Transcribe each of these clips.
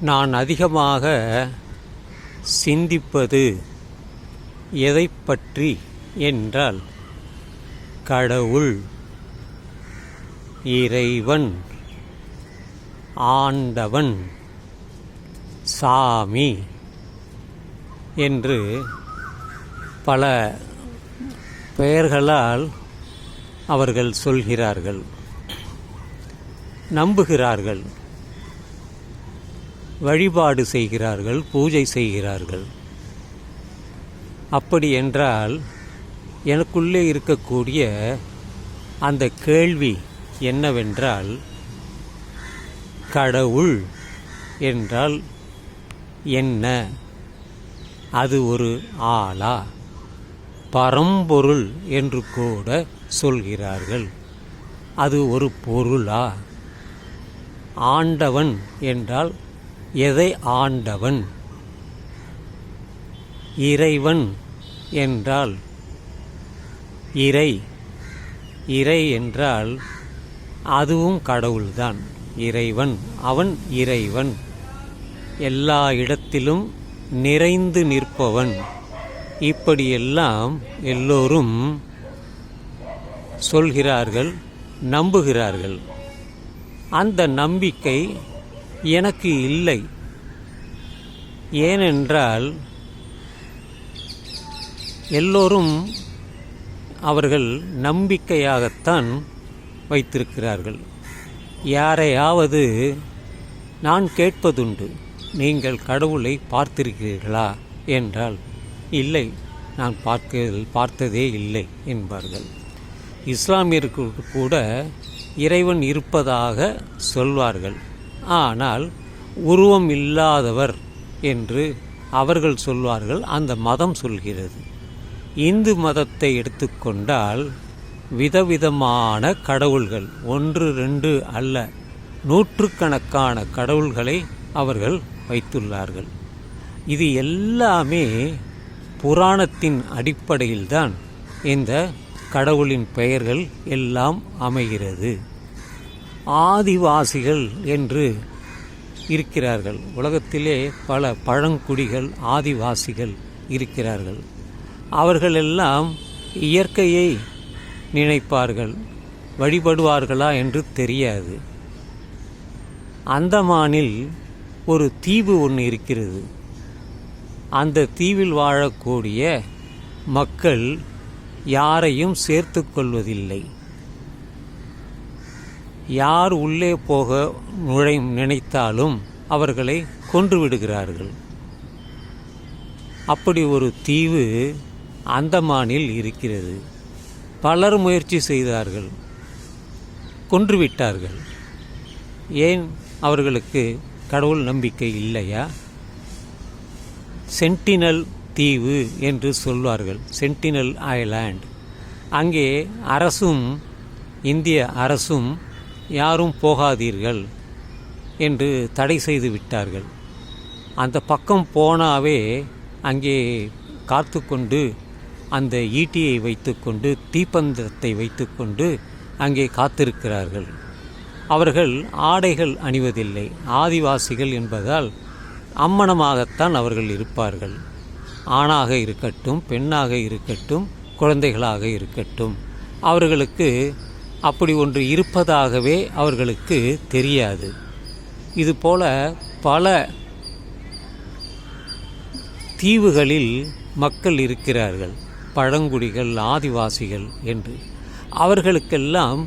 நான் அதிகமாக சிந்திப்பது எதை பற்றி என்றால் கடவுள் இறைவன் ஆண்டவன் சாமி என்று பல பெயர்களால் அவர்கள் சொல்கிறார்கள் நம்புகிறார்கள். வழிபாடு செய்கிறார்கள் பூஜை செய்கிறார்கள். அப்படி என்றால் எனக்குள்ளே இருக்கக்கூடிய அந்த கேள்வி என்னவென்றால் கடவுள் என்றால் என்ன? அது ஒரு ஆளா? பரம்பொருள் என்று கூட சொல்கிறார்கள். அது ஒரு பொருளா? ஆண்டவன் என்றால் எதை ஆண்டவன்? இறைவன் என்றால்? இறை இறை என்றால் அதுவும் கடவுள்தான். இறைவன் அவன் இறைவன். எல்லா இடத்திலும் நிறைந்து நிற்பவன். இப்படியெல்லாம் எல்லோரும் சொல்கிறார்கள் நம்புகிறார்கள். அந்த நம்பிக்கை எனக்கு இல்லை. ஏனென்றால் எல்லோரும் அவர்கள் நம்பிக்கையாகத்தான் வைத்திருக்கிறார்கள். யாரையாவது நான் கேட்பதுண்டு நீங்கள் கடவுளை பார்த்திருக்கிறீர்களா? என்றால் இல்லை நான் பார்க்க பார்த்ததே இல்லை என்பார்கள். இஸ்லாமியருக்கு கூட இறைவன் இருப்பதாக சொல்வார்கள். ஆனால் உருவம் இல்லாதவர் என்று அவர்கள் சொல்வார்கள் அந்த மதம் சொல்கிறது. இந்து மதத்தை எடுத்துக்கொண்டால் விதவிதமான கடவுள்கள் ஒன்று ரெண்டு அல்ல நூற்றுக்கணக்கான கடவுள்களை அவர்கள் வைத்துள்ளார்கள். இது எல்லாமே புராணத்தின் அடிப்படையில்தான் இந்த கடவுளின் பெயர்கள் எல்லாம் அமைகிறது. ஆதிவாசிகள் என்று இருக்கிறார்கள். உலகத்திலே பல பழங்குடிகள் ஆதிவாசிகள் இருக்கிறார்கள். அவர்களெல்லாம் இயற்கையை நினைப்பார்கள். வழிபடுவார்களா என்று தெரியாது. அந்தமானில் ஒரு தீவு ஒன்று இருக்கிறது. அந்த தீவில் வாழக்கூடிய மக்கள் யாரையும் சேர்த்து கொள்வதில்லை. யார் உள்ளே போக நுழை நினைத்தாலும் அவர்களை கொன்று விடுகிறார்கள். அப்படி ஒரு தீவு அந்தமானில் இருக்கிறது. பலர் முயற்சி செய்தார்கள். கொன்றுவிட்டார்கள் ஏன் அவர்களுக்கு கடவுள் நம்பிக்கை இல்லையா? சென்டினல் தீவு என்று சொல்வார்கள். Sentinel island. அங்கே அரசும் இந்திய அரசும் யாரும் போகாதீர்கள் என்று தடை செய்து விட்டார்கள். அந்த பக்கம் போனாவே அங்கே காத்து கொண்டு அந்த ஈட்டியை வைத்துக்கொண்டு தீப்பந்தத்தை வைத்துக்கொண்டு அங்கே காத்திருக்கிறார்கள். அவர்கள் ஆடைகள் அணிவதில்லை ஆதிவாசிகள் என்பதால் அம்மனமாகத்தான் அவர்கள் இருப்பார்கள். ஆணாக இருக்கட்டும் பெண்ணாக இருக்கட்டும் குழந்தைகளாக இருக்கட்டும் அவர்களுக்கு அப்படி ஒன்று இருப்பதாகவே அவர்களுக்கு தெரியாது. இதுபோல பல தீவுகளில் மக்கள் இருக்கிறார்கள். பழங்குடிகள் ஆதிவாசிகள் என்று. அவர்களுக்கெல்லாம்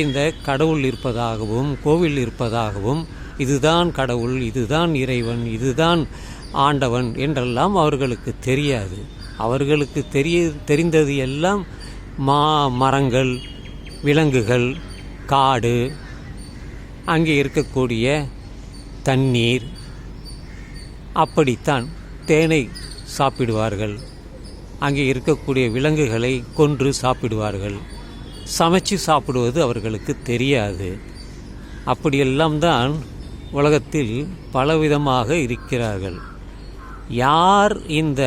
இந்த கடவுள் இருப்பதாகவும் கோவில் இருப்பதாகவும் இதுதான் கடவுள் இதுதான் இறைவன் இதுதான் ஆண்டவன் என்றெல்லாம் அவர்களுக்கு தெரியாது. அவர்களுக்கு தெரிய தெரிந்தது எல்லாம் மா மரங்கள் விலங்குகள் காடு அங்கே இருக்கக்கூடிய தண்ணீர் அப்படித்தான் தேனை சாப்பிடுவார்கள். அங்கே இருக்கக்கூடிய விலங்குகளை கொன்று சாப்பிடுவார்கள். சமைச்சு சாப்பிடுவது அவர்களுக்கு தெரியாது. அப்படியெல்லாம் தான் உலகத்தில் பலவிதமாக இருக்கிறார்கள். யார் இந்த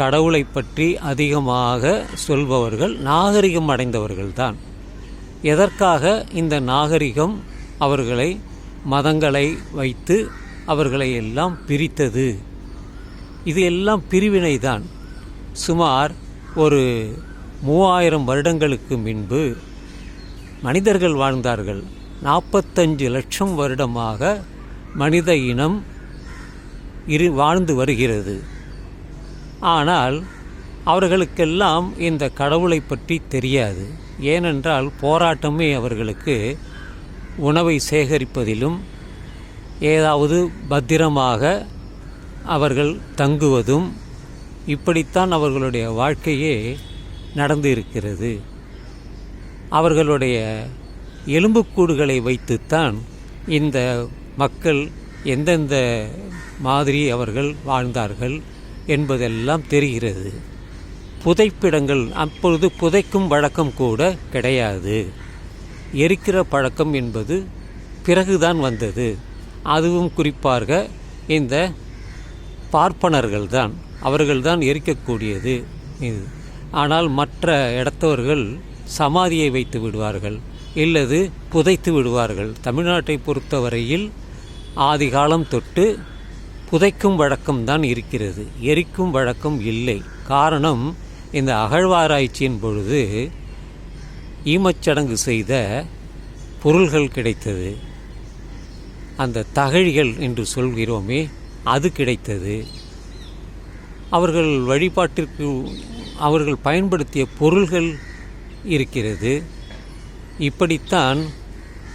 கடவுளை பற்றி அதிகமாக சொல்பவர்கள் நாகரிகம் அடைந்தவர்கள்தான். எதற்காக இந்த நாகரிகம் அவர்களை மதங்களை வைத்து அவர்களை எல்லாம் பிரித்தது? இது எல்லாம் பிரிவினைதான். சுமார் ஒரு மூவாயிரம் வருடங்களுக்கு முன்பு மனிதர்கள் வாழ்ந்தார்கள். நாற்பத்தஞ்சு லட்சம் வருடமாக மனித இனம் இரு வாழ்ந்து வருகிறது. ஆனால் அவர்களுக்கெல்லாம் இந்த கடவுளை பற்றி தெரியாது. ஏனென்றால் போராட்டமே அவர்களுக்கு உணவை சேகரிப்பதிலும் ஏதாவது பத்திரமாக அவர்கள் தங்குவதும் இப்படித்தான் அவர்களுடைய வாழ்க்கையே நடந்து இருக்கிறது அவர்களுடைய எலும்புக்கூடுகளை வைத்துத்தான் இந்த மக்கள் எந்தெந்த மாதிரி அவர்கள் வாழ்ந்தார்கள் என்பதெல்லாம் தெரிகிறது. புதைப்பிடங்கள் அப்பொழுது புதைக்கும் வழக்கம் கூட கிடையாது. எரிக்கிற பழக்கம் என்பது பிறகுதான் வந்தது. அதுவும் குறிப்பாக இந்த பார்ப்பனர்கள்தான் அவர்கள்தான் எரிக்கக்கூடியது. இது. ஆனால் மற்ற இடத்தவர்கள் சமாதியை வைத்து விடுவார்கள் இல்லது புதைத்து விடுவார்கள். தமிழ்நாட்டை பொறுத்தவரையில் ஆதிகாலம் தொட்டு புதைக்கும் வழக்கம்தான் இருக்கிறது. எரிக்கும் வழக்கம் இல்லை. காரணம் இந்த அகழ்வாராய்ச்சியின் பொழுது ஈமச்சடங்கு செய்த பொருள்கள் கிடைத்தது. அந்த தகழிகள் என்று சொல்கிறோமே அது கிடைத்தது. அவர்கள் வழிபாட்டிற்கு அவர்கள் பயன்படுத்திய பொருள்கள் இருக்கிறது. இப்படித்தான்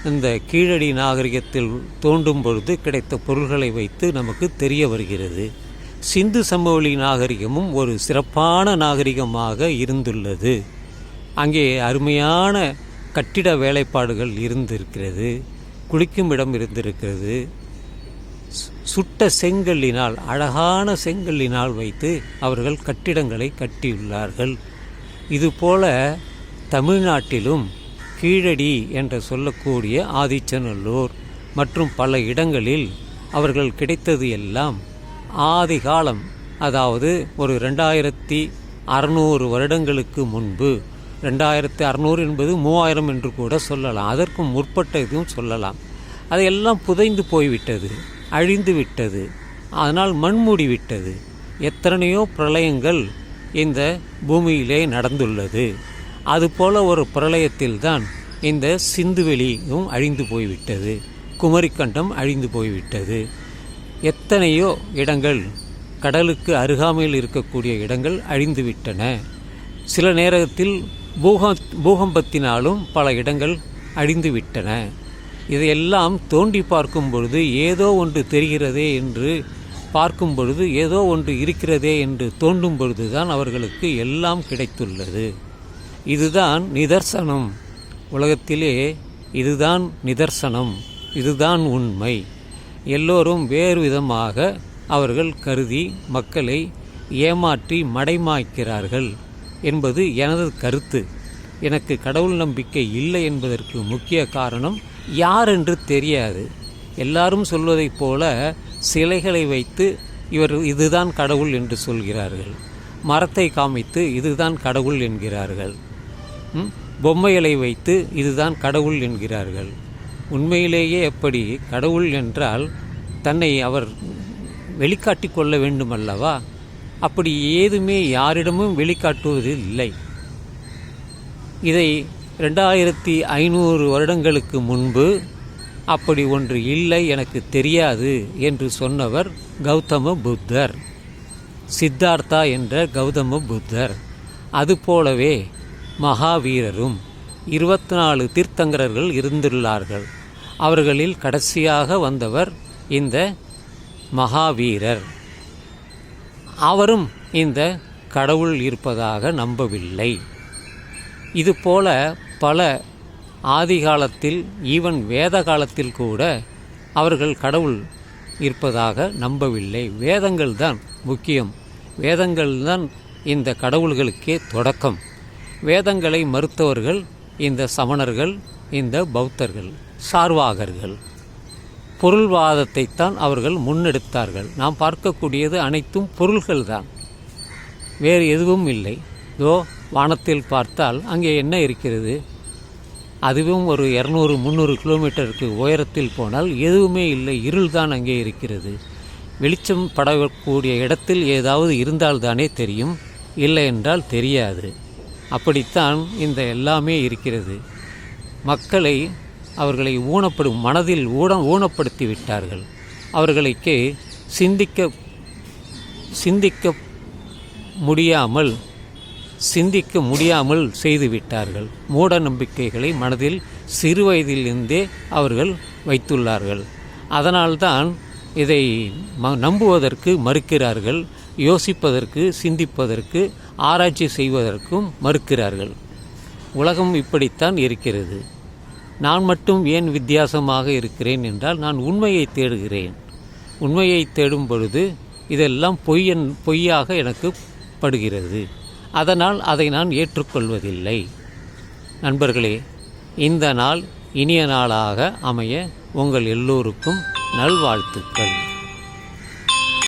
இந்த கீழடி நாகரிகத்தில் தோண்டும் பொழுது கிடைத்த பொருள்களை வைத்து நமக்கு தெரிய வருகிறது. சிந்து சமவெளி நாகரிகமும் ஒரு சிறப்பான நாகரிகமாக இருந்துள்ளது. அங்கே அருமையான கட்டிட வேலைப்பாடுகள் இருந்திருக்கிறது. குளிக்கும் இடம் இருந்திருக்கிறது. சு- சுட்ட செங்கல்லினால் அழகான செங்கல்லினால் வைத்து அவர்கள் கட்டிடங்களை கட்டியுள்ளார்கள். இதுபோல தமிழ்நாட்டிலும் கீழடி என்று சொல்லக்கூடிய ஆதிச்சநல்லூர் மற்றும் பல இடங்களில் அவர்கள் கிடைத்தது எல்லாம் ஆதி காலம் அதாவது ஒரு ரெண்டாயிரத்தி அறநூறு வருடங்களுக்கு முன்பு. ரெண்டாயிரத்தி அறநூறு என்பது மூவாயிரம் என்று கூட சொல்லலாம். அதற்கும் முற்பட்ட இதுவும் சொல்லலாம். அதையெல்லாம் புதைந்து போய்விட்டது அழிந்து விட்டது. அதனால் மண்மூடி விட்டது. எத்தனையோ பிரளயங்கள் இந்த பூமியிலே நடந்துள்ளது. அதுபோல ஒரு பிரளயத்தில்தான் இந்த சிந்துவெளியும் அழிந்து போய்விட்டது. குமரிக்கண்டம் அழிந்து போய்விட்டது. எத்தனையோ இடங்கள் கடலுக்கு அருகாமையில் இருக்கக்கூடிய இடங்கள் அழிந்துவிட்டன. சில நேரத்தில் பூகம் பூகம்பத்தினாலும் பல இடங்கள் அழிந்துவிட்டன. இதையெல்லாம் தோண்டி பார்க்கும் பொழுது ஏதோ ஒன்று தெரிகிறதே என்று பார்க்கும் பொழுது ஏதோ ஒன்று இருக்கிறதே என்று தோண்டும் பொழுதுதான் அவர்களுக்கு எல்லாம் கிடைத்துள்ளது. இதுதான் நிதர்சனம். உலகத்திலே இதுதான் நிதர்சனம். இதுதான் உண்மை. எல்லோரும் வேறு விதமாக அவர்கள் கருதி மக்களை ஏமாற்றி மடைமாய்க்கிறார்கள் என்பது எனது கருத்து. எனக்கு கடவுள் நம்பிக்கை இல்லை என்பதற்கு முக்கிய காரணம் யார் என்று தெரியாது. எல்லாரும் சொல்வதைப் போல சிலைகளை வைத்து இவர் இதுதான் கடவுள் என்று சொல்கிறார்கள். மரத்தை காமித்து இதுதான் கடவுள் என்கிறார்கள். பொம்மைகளை வைத்து இதுதான் கடவுள் என்கிறார்கள். உண்மையிலேயே எப்படி கடவுள் என்றால் தன்னை அவர் வெளிக்காட்டிக் கொள்ள வேண்டுமல்லவா? அப்படி ஏதுமே யாரிடமும் வெளிக்காட்டுவது இல்லை. இதை ரெண்டாயிரத்தி ஐநூறு வருடங்களுக்கு முன்பு அப்படி ஒன்று இல்லை எனக்கு தெரியாது என்று சொன்னவர் கௌதம புத்தர். சித்தார்த்தா என்ற கௌதம புத்தர். அதுபோலவே மகாவீரரும் இருபத்தி நாலு தீர்த்தங்கரர்கள் இருந்துள்ளார்கள். அவர்களில் கடைசியாக வந்தவர் இந்த மகாவீரர். அவரும் இந்த கடவுள் இருப்பதாக நம்பவில்லை. இதுபோல பல ஆதி காலத்தில் ஈவன் வேத காலத்தில் கூட அவர்கள் கடவுள் இருப்பதாக நம்பவில்லை. வேதங்கள் தான் முக்கியம். வேதங்கள் தான் இந்த கடவுள்களுக்கே தொடக்கம். வேதங்களை மறுத்தவர்கள் இந்த சமணர்கள் இந்த பௌத்தர்கள் சார்வாகர்கள். பொருள்வாதத்தைத்தான் அவர்கள் முன்னெடுத்தார்கள். நாம் பார்க்கக்கூடியது அனைத்தும் பொருள்கள்தான். வேறு எதுவும் இல்லை. இதோ வானத்தில் பார்த்தால் அங்கே என்ன இருக்கிறது? அதுவும் ஒரு இரநூறு முந்நூறு கிலோமீட்டருக்கு உயரத்தில் போனால் எதுவுமே இல்லை. இருள் தான் அங்கே இருக்கிறது. வெளிச்சம் படக்கூடிய இடத்தில் ஏதாவது இருந்தால்தானே தெரியும். இல்லை என்றால் தெரியாது. அப்படித்தான் இந்த எல்லாமே இருக்கிறது. மக்களை அவர்களை ஊனப்படும் மனதில் ஊன ஊனப்படுத்தி விட்டார்கள். அவர்களுக்கு சிந்திக்க சிந்திக்க முடியாமல் சிந்திக்க முடியாமல் செய்துவிட்டார்கள் மூட நம்பிக்கைகளை மனதில் சிறு வயதிலிருந்தே அவர்கள் வைத்துள்ளார்கள். அதனால்தான் இதை ம நம்புவதற்கு மறுக்கிறார்கள் யோசிப்பதற்கு சிந்திப்பதற்கு ஆராய்ச்சி செய்வதற்கும் மறுக்கிறார்கள். உலகம் இப்படித்தான் இருக்கிறது. நான் மட்டும் ஏன் வித்தியாசமாக இருக்கிறேன் என்றால் நான் உண்மையை தேடுகிறேன். உண்மையை தேடும் பொழுது இதெல்லாம் பொய்யன் பொய்யாக எனக்கு படுகிறது. அதனால் அதை நான் ஏற்றுக்கொள்வதில்லை. நண்பர்களே இந்த நாள் இனிய நாளாக அமைய உங்கள் எல்லோருக்கும் நல்வாழ்த்துக்கள்.